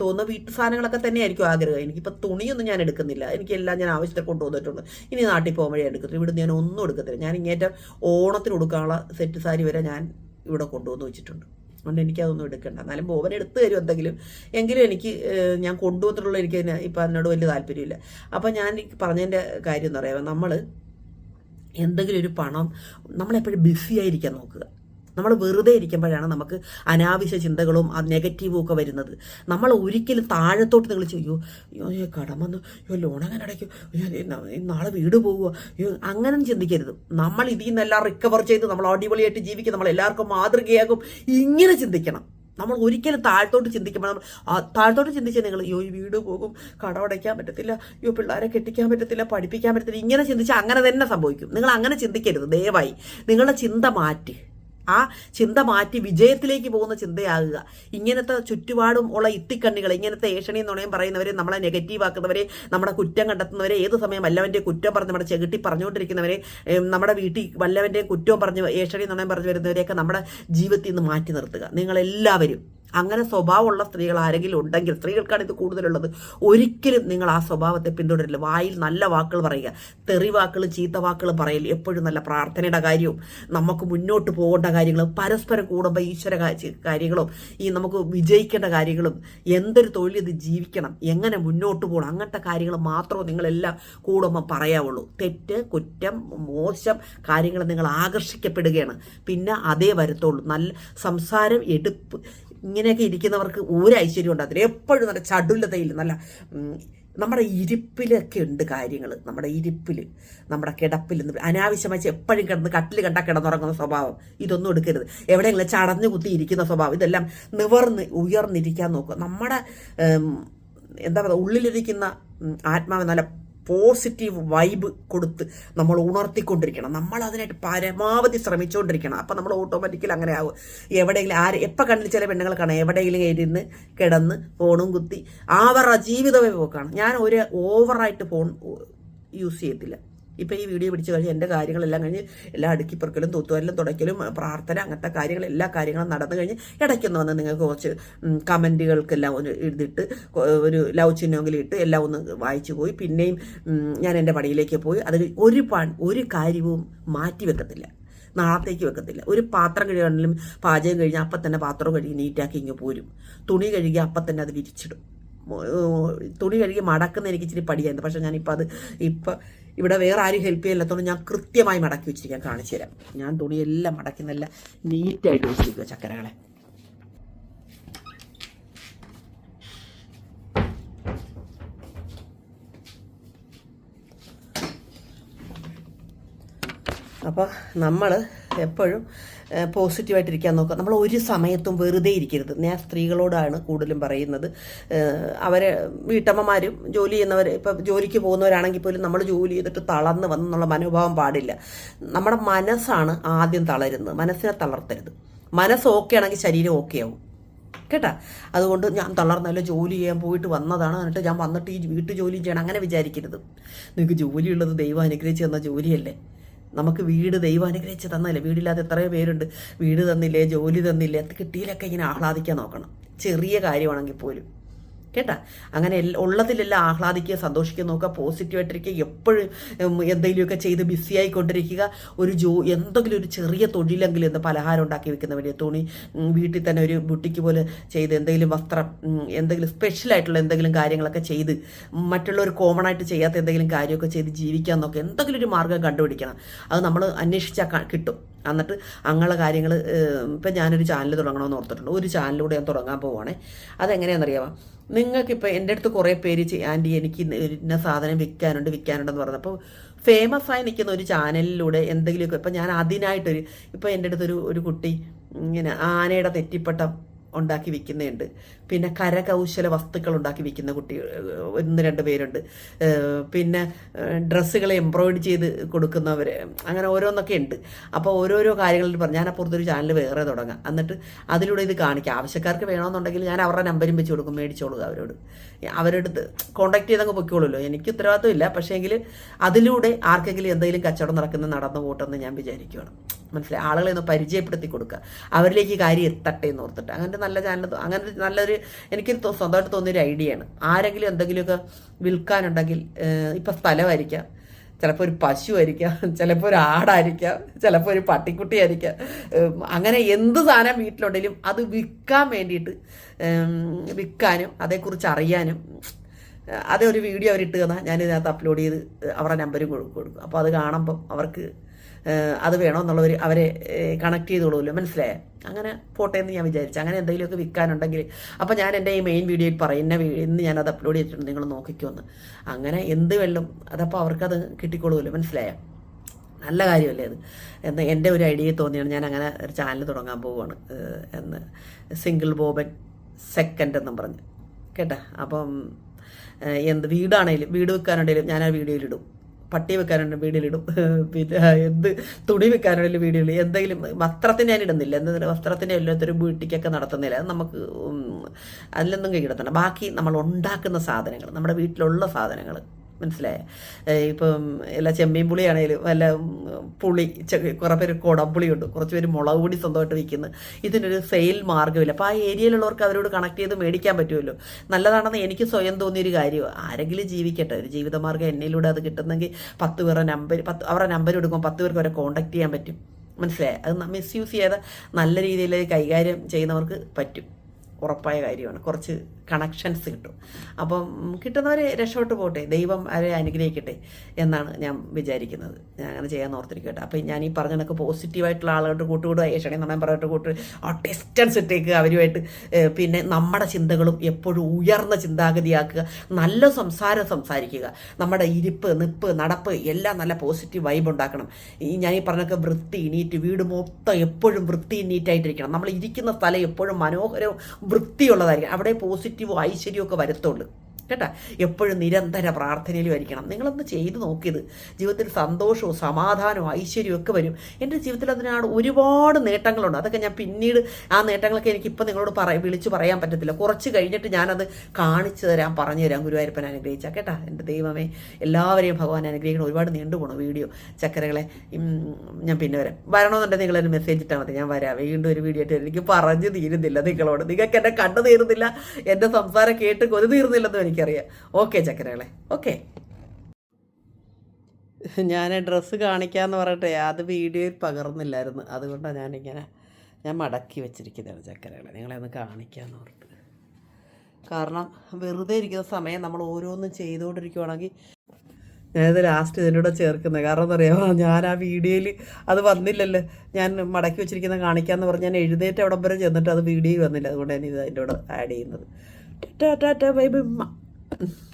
തോന്നുന്ന വീട്ടു സാധനങ്ങളൊക്കെ തന്നെയായിരിക്കും ആഗ്രഹം. എനിക്കിപ്പോൾ തുണിയൊന്നും ഞാൻ എടുക്കുന്നില്ല. എനിക്കെല്ലാം ഞാൻ ആവശ്യത്തെ കൊണ്ടുവന്നിട്ടുണ്ട് ഇനി നാട്ടിൽ പോകുമ്പോഴേ എടുക്കത്തില്ല ഇവിടുന്ന് ഞാൻ ഒന്നും എടുക്കത്തില്ല. ഞാൻ ഇങ്ങേറ്റം ഓണത്തിന് കൊടുക്കാനുള്ള സെറ്റ് സാരി വരെ ഞാൻ ഇവിടെ കൊണ്ടുവന്ന് വെച്ചിട്ടുണ്ട്. അതുകൊണ്ട് എനിക്കതൊന്നും എടുക്കണ്ട. എന്നാലും ബോബൻ എടുത്തു തരും എന്തെങ്കിലും. എങ്കിലും എനിക്ക് ഞാൻ കൊണ്ടുവന്നിട്ടുള്ള എനിക്ക് ഇപ്പം അതിനോട് വലിയ താല്പര്യമില്ല. അപ്പം ഞാൻ പറഞ്ഞതിന്റെ കാര്യം എന്ന് പറയാമോ നമ്മൾ എന്തെങ്കിലും ഒരു പണം നമ്മളെപ്പോഴും ബിസി ആയിരിക്കാൻ നോക്കുക. നമ്മൾ വെറുതെ ഇരിക്കുമ്പോഴാണ് നമുക്ക് അനാവശ്യ ചിന്തകളും ആ നെഗറ്റീവും ഒക്കെ വരുന്നത്. നമ്മൾ ഒരിക്കലും താഴത്തോട്ട് നിങ്ങൾ ചെയ്യൂ അയ്യോ കടം വന്നു അയ്യോ ലോൺ അങ്ങനെ അടയ്ക്കും നാളെ വീട് പോകുക അയ്യോ അങ്ങനെ ചിന്തിക്കരുത്. നമ്മൾ ഇതിൽ നിന്നെല്ലാം റിക്കവർ ചെയ്ത് നമ്മൾ അടിപൊളിയായിട്ട് ജീവിക്കും നമ്മൾ എല്ലാവർക്കും മാതൃകയാകും. ഇങ്ങനെ ചിന്തിക്കണം. നമ്മൾ ഒരിക്കലും താഴത്തോട്ട് ചിന്തിക്കുമ്പോൾ നമ്മൾ താഴത്തോട്ട് ചിന്തിച്ചാൽ നിങ്ങൾ അയ്യോ ഈ വീട് പോകും കടമടയ്ക്കാൻ പറ്റത്തില്ല അയ്യോ പിള്ളേരെ കെട്ടിക്കാൻ പറ്റത്തില്ല പഠിപ്പിക്കാൻ പറ്റത്തില്ല ഇങ്ങനെ ചിന്തിച്ചാൽ അങ്ങനെ തന്നെ സംഭവിക്കും. നിങ്ങൾ അങ്ങനെ ചിന്തിക്കരുത് ദയവായി. നിങ്ങളുടെ ചിന്ത മാറ്റി. ആ ചിന്ത മാറ്റി വിജയത്തിലേക്ക് പോകുന്ന ചിന്തയാകുക. ഇങ്ങനത്തെ ചുറ്റുപാടും ഉള്ള ഇത്തിക്കണ്ണികൾ ഇങ്ങനത്തെ ഏഷണിയും നുണയും പറയുന്നവരെ നമ്മളെ നെഗറ്റീവ് ആക്കുന്നവരെ നമ്മുടെ കുറ്റം കണ്ടെത്തുന്നവരെ ഏത് സമയം വല്ലവന്റെ കുറ്റം പറഞ്ഞ് നമ്മുടെ ചെകിട്ടി പറഞ്ഞുകൊണ്ടിരിക്കുന്നവരെ നമ്മുടെ വീട്ടിൽ വല്ലവന്റെ കുറ്റവും പറഞ്ഞ് ഏഷണി നുണയും പറഞ്ഞു വരുന്നവരെയൊക്കെ നമ്മുടെ ജീവിതത്തിൽ നിന്ന് മാറ്റി നിർത്തുക. നിങ്ങളെല്ലാവരും അങ്ങനെ സ്വഭാവമുള്ള സ്ത്രീകൾ ആരെങ്കിലും ഉണ്ടെങ്കിൽ സ്ത്രീകൾക്കാണ് ഇത് കൂടുതലുള്ളത്. ഒരിക്കലും നിങ്ങൾ ആ സ്വഭാവത്തെ പിന്തുടരില്ല. വായിൽ നല്ല വാക്കുകൾ പറയുക. തെറി വാക്കുകളും ചീത്ത വാക്കുകളും പറയൽ എപ്പോഴും നല്ല പ്രാർത്ഥനയുടെ കാര്യവും നമുക്ക് മുന്നോട്ട് പോകേണ്ട കാര്യങ്ങളും പരസ്പരം കൂടുമ്പോൾ ഈശ്വര കാര്യങ്ങളും ഈ നമുക്ക് വിജയിക്കേണ്ട കാര്യങ്ങളും എന്തൊരു തൊഴിൽ ഇത് ജീവിക്കണം എങ്ങനെ മുന്നോട്ട് പോകണം അങ്ങനത്തെ കാര്യങ്ങൾ മാത്രമേ നിങ്ങളെല്ലാം കൂടുമ്പോൾ പറയാവുള്ളൂ. തെറ്റ് കുറ്റം മോശം കാര്യങ്ങൾ നിങ്ങൾ ആകർഷിക്കപ്പെടുകയാണ്. പിന്നെ അതേ വരത്തുള്ളൂ. നല്ല സംസാരം എടുപ്പ് ഇങ്ങനെയൊക്കെ ഇരിക്കുന്നവർക്ക് ഒരു ഐശ്വര്യം ഉണ്ടാകത്തില്ല. എപ്പോഴും നല്ല ചടുലതയിൽ നല്ല നമ്മുടെ ഇരിപ്പിലൊക്കെ ഉണ്ട് കാര്യങ്ങൾ നമ്മുടെ ഇരിപ്പിൽ നമ്മുടെ കിടപ്പിൽ അനാവശ്യമായി എപ്പോഴും കിടന്ന് കട്ടിൽ കണ്ടാൽ കിടന്നുറങ്ങുന്ന സ്വഭാവം. ഇതൊന്നും എടുക്കരുത്. എവിടെയെങ്കിലും ചടഞ്ഞു കുത്തി ഇരിക്കുന്ന സ്വഭാവം. ഇതെല്ലാം നിവർന്ന് ഉയർന്നിരിക്കാൻ നോക്കുക. നമ്മുടെ എന്താ പറയുക ഉള്ളിലിരിക്കുന്ന ആത്മാവ് നല്ല പോസിറ്റീവ് വൈബ് കൊടുത്ത് നമ്മൾ ഉണർത്തിക്കൊണ്ടിരിക്കണം. നമ്മൾ അതിനായിട്ട് പരമാവധി ശ്രമിച്ചുകൊണ്ടിരിക്കണം അപ്പം നമ്മൾ ഓട്ടോമാറ്റിക്കലി അങ്ങനെ ആവും. എവിടെയെങ്കിലും ആര് എപ്പോൾ കണ്ടിൽ ചില പെണ്ണുങ്ങൾ കാണാം എവിടെയെങ്കിലും ഇരുന്ന് കിടന്ന് ഫോണും കുത്തി. അവരുടെ ജീവിതമേ പോക്കാണ്. ഞാൻ ഒരു ഓവറായിട്ട് ഫോൺ യൂസ് ചെയ്യത്തില്ല. ഇപ്പം ഈ വീഡിയോ പിടിച്ച് കഴിഞ്ഞ് എന്റെ കാര്യങ്ങളെല്ലാം കഴിഞ്ഞ് എല്ലാ അടുക്കിപ്പറക്കലും തൂത്തുവരലും തുടയ്ക്കലും പ്രാർത്ഥന അങ്ങനത്തെ കാര്യങ്ങൾ എല്ലാ കാര്യങ്ങളും നടന്നു കഴിഞ്ഞ് ഇടയ്ക്കൊന്ന് വന്ന് നിങ്ങൾക്ക് കുറച്ച് കമന്റുകൾക്കെല്ലാം ഒന്ന് എഴുതിയിട്ട് ഒരു ലവ് ചിഹ്നമെങ്കിലും ഇട്ട് എല്ലാം ഒന്ന് വായിച്ചു പോയി. പിന്നെയും ഞാൻ എന്റെ പണിയിലേക്ക് പോയി. അതിൽ ഒരു ഒരു കാര്യവും മാറ്റി വെക്കത്തില്ല. നാളത്തേക്ക് വെക്കത്തില്ല. ഒരു പാത്രം കഴുകണമെങ്കിലും പാചകം കഴിഞ്ഞാൽ അപ്പം തന്നെ പാത്രം കഴുകി നീറ്റാക്കി ഇങ്ങ് പോരും. തുണി കഴുകി അപ്പം തന്നെ അത് വിരിച്ചിടും തുണി കഴുകി മടക്കുന്ന എനിക്ക് ഇച്ചിരി പടിയായിരുന്നു. പക്ഷെ ഞാനിപ്പോൾ അത് ഇപ്പം ഇവിടെ വേറെ ആരും ഹെൽപ്പ് ചെയ്യില്ലാത്തതുകൊണ്ട് ഞാൻ കൃത്യമായി മടക്കി വെച്ചിരിക്കാൻ കാണിച്ചു തരാം. ഞാൻ തുണിയെല്ലാം മടക്കി നല്ല നീറ്റായിട്ട് വെച്ചിരിക്കുക ചക്കരകളെ. അപ്പോൾ നമ്മൾ എപ്പോഴും പോസിറ്റീവായിട്ടിരിക്കാൻ നോക്കുക. നമ്മൾ ഒരു സമയത്തും വെറുതെ ഇരിക്കരുത്. ഞാൻ സ്ത്രീകളോടാണ് കൂടുതലും പറയുന്നത്. അവരെ വീട്ടമ്മമാരും ജോലി ചെയ്യുന്നവർ ഇപ്പം ജോലിക്ക് പോകുന്നവരാണെങ്കിൽ പോലും നമ്മൾ ജോലി ചെയ്തിട്ട് തളർന്ന് വന്നുള്ള മനോഭാവം പാടില്ല. നമ്മുടെ മനസ്സാണ് ആദ്യം തളരുന്നത്. മനസ്സിനെ തളർത്തരുത്. മനസ്സ് ഓക്കെ ആണെങ്കിൽ ശരീരം ഓക്കെ ആവും. കേട്ടാ? അതുകൊണ്ട് ഞാൻ തളർന്നല്ല ജോലി ചെയ്യാൻ പോയിട്ട് വന്നതാണ് എന്നിട്ട് ഞാൻ വന്നിട്ട് ഈ വീട്ടു ജോലി ചെയ്യണം. അങ്ങനെ വിചാരിക്കരുത്. നിങ്ങൾക്ക് ജോലിയുള്ളത് ദൈവം അനുഗ്രഹിച്ച് തന്ന ജോലിയല്ലേ? നമുക്ക് വീട് ദൈവം അനുഗ്രഹിച്ച് തന്നല്ലേ വീടില്ലാതെ എത്രയോ പേരുണ്ട്. വീട് തന്നില്ലേ ജോലി തന്നില്ലേ അത് കിട്ടിയിലൊക്കെ ഇങ്ങനെ ആഹ്ലാദിക്കാൻ നോക്കണം. ചെറിയ കാര്യമാണെങ്കിൽ പോലും. കേട്ടാ? അങ്ങനെ ഉള്ളതിലെല്ലാം ആഹ്ലാദിക്കുക സന്തോഷിക്കുക നോക്കുക പോസിറ്റീവായിട്ടിരിക്കുക എപ്പോഴും എന്തെങ്കിലുമൊക്കെ ചെയ്ത് ബിസി ആയിക്കൊണ്ടിരിക്കുക ഒരു ജോ എന്തെങ്കിലും ഒരു ചെറിയ തൊഴിലെങ്കിലും എന്ത് പലഹാരം ഉണ്ടാക്കി വെക്കുന്ന വലിയ തുണി വീട്ടിൽ തന്നെ ഒരു ബുട്ടിക്ക് പോലെ ചെയ്ത് എന്തെങ്കിലും വസ്ത്രം എന്തെങ്കിലും സ്പെഷ്യലായിട്ടുള്ള എന്തെങ്കിലും കാര്യങ്ങളൊക്കെ ചെയ്ത് മറ്റുള്ളവർ കോമൺ ആയിട്ട് ചെയ്യാത്ത എന്തെങ്കിലും കാര്യമൊക്കെ ചെയ്ത് ജീവിക്കാൻ എന്തെങ്കിലും ഒരു മാർഗം കണ്ടുപിടിക്കണം. അത് നമ്മൾ അന്വേഷിച്ചാൽ കിട്ടും. എന്നിട്ട് അങ്ങനെയുള്ള കാര്യങ്ങൾ ഇപ്പം ഞാനൊരു ചാനൽ തുടങ്ങണമെന്ന് ഓർത്തിട്ടുണ്ട്. ഒരു ചാനലിലൂടെ ഞാൻ തുടങ്ങാൻ പോവുകയാണേ അതെങ്ങനെയാണെന്നറിയാമോ നിങ്ങൾക്കിപ്പോൾ എന്റെ അടുത്ത് കുറേ പേര് ആന്റി എനിക്ക് ഇന്ന സാധനം വിൽക്കാനുണ്ട് വിൽക്കാനുണ്ടെന്ന് പറഞ്ഞപ്പോൾ ഫേമസ് ആയി നിൽക്കുന്ന ഒരു ചാനലിലൂടെ എന്തെങ്കിലുമൊക്കെ ഇപ്പം ഞാൻ അതിനായിട്ടൊരു ഇപ്പോൾ എന്റെ അടുത്തൊരു ഒരു കുട്ടി ഇങ്ങനെ ആനയുടെ നെറ്റിപ്പട്ടം ഉണ്ടാക്കി വിൽക്കുന്നുണ്ട് പിന്നെ കരകൗശല വസ്തുക്കൾ ഉണ്ടാക്കി വിൽക്കുന്ന കുട്ടി ഒന്ന് രണ്ട് പേരുണ്ട്. പിന്നെ ഡ്രസ്സുകൾ എംബ്രോയിഡ് ചെയ്ത് കൊടുക്കുന്നവർ അങ്ങനെ ഓരോന്നൊക്കെ ഉണ്ട്. അപ്പോൾ ഓരോരോ കാര്യങ്ങളിൽ പറഞ്ഞു ഞാൻ അപ്പുറത്തൊരു ചാനൽ വേറെ തുടങ്ങാം. എന്നിട്ട് അതിലൂടെ ഇത് കാണിക്കാം. ആവശ്യക്കാർക്ക് വേണമെന്നുണ്ടെങ്കിൽ ഞാൻ അവരുടെ നമ്പരും വെച്ച് കൊടുക്കും മേടിച്ചോളുക അവരോട്. അവരെടുത്ത് കോണ്ടാക്ട് ചെയ്തങ്ങ് പൊയ്ക്കോളുമല്ലോ. എനിക്ക് ഉത്തരവാദിത്വമില്ല പക്ഷേ എങ്കിൽ അതിലൂടെ ആർക്കെങ്കിലും എന്തെങ്കിലും കച്ചവടം നടക്കുന്ന നടന്നു പോട്ടെന്ന് ഞാൻ വിചാരിക്കുകയാണ് മനസ്സിലായി. ആളുകളെ ഒന്ന് പരിചയപ്പെടുത്തി കൊടുക്കുക. അവരിലേക്ക് കാര്യം എത്തട്ടെ എന്ന് ഓർത്തിട്ട്. അങ്ങനത്തെ നല്ല ചാനൽ അങ്ങനെ നല്ലൊരു എനിക്ക് സ്വന്തമായിട്ട് തോന്നിയൊരു ഐഡിയയാണ് ആരെങ്കിലും എന്തെങ്കിലുമൊക്കെ വിൽക്കാനുണ്ടെങ്കിൽ ഇപ്പം സ്ഥലമായിരിക്കാം. ചിലപ്പോൾ ഒരു പശു ആയിരിക്കാം. ചിലപ്പോൾ ഒരു ആടായിരിക്കാം. ചിലപ്പോൾ ഒരു പട്ടിക്കുട്ടി ആയിരിക്കാം. അങ്ങനെ എന്ത് സാധനം വീട്ടിലുണ്ടെങ്കിലും അത് വിൽക്കാൻ വേണ്ടിയിട്ട് വിൽക്കാനും അതേക്കുറിച്ച് അറിയാനും അതേ ഒരു വീഡിയോ അവരിട്ട് തന്നാൽ ഞാൻ ഇതിനകത്ത് അപ്ലോഡ് ചെയ്ത് അവരുടെ നമ്പരും കൊടുക്കും. അപ്പോൾ അത് കാണുമ്പം അവർക്ക് അത് വേണമെന്നുള്ളവർ അവരെ കണക്ട് ചെയ്തോളൂല്ലോ മനസ്സിലായേ? അങ്ങനെ പോട്ടെ എന്ന് ഞാൻ വിചാരിച്ചു. അങ്ങനെ എന്തെങ്കിലുമൊക്കെ വിൽക്കാനുണ്ടെങ്കിൽ അപ്പോൾ ഞാൻ എന്റെ ഈ മെയിൻ വീഡിയോയിൽ പറയുന്ന ഇന്ന അത് അപ്ലോഡ് ചെയ്തിട്ടുണ്ട് നിങ്ങൾ നോക്കിക്കോന്ന്. അങ്ങനെ എന്ത് വെള്ളം അതപ്പോൾ അവർക്കത് കിട്ടിക്കൊള്ളൂല്ലോ മനസ്സിലായോ? നല്ല കാര്യമല്ലേ അത്. എന്ന് എന്റെ ഒരു ഐഡിയ തോന്നിയാണ് ഞാൻ അങ്ങനെ ഒരു ചാനൽ തുടങ്ങാൻ പോവുകയാണ്. എന്ന്. സിംഗിൾ ബോബൻ സെക്കൻഡ് എന്നും പറഞ്ഞ്. കേട്ടോ? അപ്പം എന്ത് വീടാണേലും വീട് വെക്കാനുണ്ടെങ്കിലും ഞാൻ ആ വീഡിയോയിലിടും പട്ടി വെക്കാനുണ്ടെങ്കിൽ വീഡിയോയിലിടും പിന്നെ എന്ത് തുണി വെക്കാനുണ്ടെങ്കിലും വീഡിയോയിൽ എന്തെങ്കിലും വസ്ത്രത്തിന് ഞാൻ ഇടുന്നില്ല. എന്തെങ്കിലും വസ്ത്രത്തിന്റെ എല്ലാത്തൊരു വീട്ടിക്കൊക്കെ നടത്തുന്നില്ല. അത് നമുക്ക് അതിലൊന്നും കൈ കിടത്തണം ബാക്കി നമ്മൾ ഉണ്ടാക്കുന്ന സാധനങ്ങൾ നമ്മുടെ വീട്ടിലുള്ള സാധനങ്ങൾ മനസ്സിലായ? ഇപ്പം എല്ലാ ചെമ്മീൻ പുളിയാണേലും വല്ല പുളി കുറേ പേര് കുടംപുളിയുണ്ട് കുറച്ച് പേര് മുളക് പൊടി സ്വന്തമായിട്ട് വിൽക്കുന്നു. ഇതിനൊരു സെയിൽ മാർഗമില്ല. അപ്പോൾ ആ ഏരിയയിലുള്ളവർക്ക് അവരോട് കണക്ട് ചെയ്ത് മേടിക്കാൻ പറ്റുമല്ലോ. നല്ലതാണെന്ന് എനിക്ക് സ്വയം തോന്നിയൊരു കാര്യം ആരെങ്കിലും ജീവിക്കട്ടെ. ഒരു ജീവിതമാർഗം എന്നിലൂടെ അത് കിട്ടുന്നെങ്കിൽ പത്ത് പേരുടെ നമ്പർ പത്ത് അവരുടെ നമ്പർ എടുക്കുമ്പോൾ പത്ത് പേർക്ക് അവരെ കോൺടാക്ട് ചെയ്യാൻ പറ്റും. മനസ്സിലായി? അത് മിസ്യൂസ് ചെയ്യാതെ നല്ല രീതിയിൽ കൈകാര്യം ചെയ്യുന്നവർക്ക് പറ്റും. ഉറപ്പായ കാര്യമാണ്. കുറച്ച് കണക്ഷൻസ് കിട്ടും. അപ്പം കിട്ടുന്നവർ രക്ഷപ്പെട്ടു പോട്ടെ ദൈവം അവരെ അനുഗ്രഹിക്കട്ടെ എന്നാണ് ഞാൻ വിചാരിക്കുന്നത്. ഞാൻ അങ്ങനെ ചെയ്യാൻ ഓർത്തിരിക്കട്ടെ അപ്പം ഞാൻ ഈ പറഞ്ഞ കണക്ക് പോസിറ്റീവായിട്ടുള്ള ആളുകളുടെ കൂട്ടുകൂടുക ഏഷണി നമ്മൾ പറഞ്ഞിട്ട് കൂട്ട് ആ ഡിസ്റ്റൻസ് ഇട്ടേക്കുക അവരുമായിട്ട്. പിന്നെ നമ്മുടെ ചിന്തകളും എപ്പോഴും ഉയർന്ന ചിന്താഗതിയാക്കുക നല്ല സംസാരം സംസാരിക്കുക നമ്മുടെ ഇരിപ്പ് നിപ്പ് നടപ്പ് എല്ലാം നല്ല പോസിറ്റീവ് വൈബ് ഉണ്ടാക്കണം. ഈ ഞാൻ ഈ പറഞ്ഞൊക്കെ വൃത്തി നീറ്റ് വീട് മൊത്തം എപ്പോഴും വൃത്തി നീറ്റായിട്ടിരിക്കണം. നമ്മൾ ഇരിക്കുന്ന സ്ഥലം എപ്പോഴും മനോഹരവും വൃത്തിയുള്ളതായിരിക്കണം. അവിടെ പോസിറ്റീവും ഐശ്വര്യവും ഐശ്വര്യമൊക്കെ വരത്തുള്ളൂ. കേട്ടാ? എപ്പോഴും നിരന്തര പ്രാർത്ഥനയിലും ആയിരിക്കണം. നിങ്ങളൊന്ന് ചെയ്തു നോക്കിയത് ജീവിതത്തിൽ സന്തോഷവും സമാധാനവും ഐശ്വര്യവും ഒക്കെ വരും. എന്റെ ജീവിതത്തിൽ അതിനാണ് ഒരുപാട് നേട്ടങ്ങളുണ്ട്. അതൊക്കെ ഞാൻ പിന്നീട് ആ നേട്ടങ്ങളൊക്കെ എനിക്ക് ഇപ്പം നിങ്ങളോട് പറ വിളിച്ചു പറയാൻ പറ്റത്തില്ല. കുറച്ച് കഴിഞ്ഞിട്ട് ഞാനത് കാണിച്ചു തരാം പറഞ്ഞു തരാം ഗുരുവായൂരപ്പൻ അനുഗ്രഹിച്ച. കേട്ടാ? എന്റെ ദൈവമേ എല്ലാവരെയും ഭഗവാൻ അനുഗ്രഹിക്കണം. ഒരുപാട് നീണ്ടുപോകണം വീഡിയോ. ചക്കരകളെ ഞാൻ പിന്നെ വരാം. വരണമെന്നുണ്ടെങ്കിൽ നിങ്ങൾ മെസ്സേജ് ഇട്ടാൽ മതി. ഞാൻ വരാം. വീണ്ടും ഒരു വീഡിയോ ഇട്ട് എനിക്ക് പറഞ്ഞു തീരുന്നില്ല നിങ്ങളോട്. നിങ്ങൾക്ക് എന്നെ കണ്ടു തീരുന്നില്ല എന്റെ സംസാരം കേട്ട് കൊതു കൊതി തീർന്നില്ലെന്നും എനിക്കറിയാം. ഓക്കെ ചക്കരകളെ. ഓക്കെ ഞാൻ ഡ്രസ്സ് കാണിക്കാമെന്ന് പറയട്ടെ അത് വീഡിയോയിൽ പകർന്നില്ലായിരുന്നു. അതുകൊണ്ടാണ് ഞാനിങ്ങനെ ഞാൻ മടക്കി വെച്ചിരിക്കുന്നതാണ് ചക്കരകളെ. നിങ്ങളെ ഒന്ന് കാണിക്കാമെന്ന് ഓർത്ത്. കാരണം വെറുതെ ഇരിക്കുന്ന സമയം നമ്മൾ ഓരോന്നും ചെയ്തുകൊണ്ടിരിക്കുവാണെങ്കിൽ ഞാനിത് ലാസ്റ്റ് ഇതിന്റെ കൂടെ ചേർക്കുന്നത് കാരണം എന്താ പറയുക ഞാൻ ആ വീഡിയോയിൽ അത് വന്നില്ലല്ലോ. ഞാൻ മടക്കി വെച്ചിരിക്കുന്ന കാണിക്കാമെന്ന് പറഞ്ഞ് ഞാൻ എഴുന്നേറ്റ് അവിടെ വരെ ചെന്നിട്ട് അത് വീഡിയോയിൽ വന്നില്ല. അതുകൊണ്ട് ഞാൻ ഇത് അതിന്റെ കൂടെ ആഡ് ചെയ്യുന്നത്. Tata tata bye bye warten.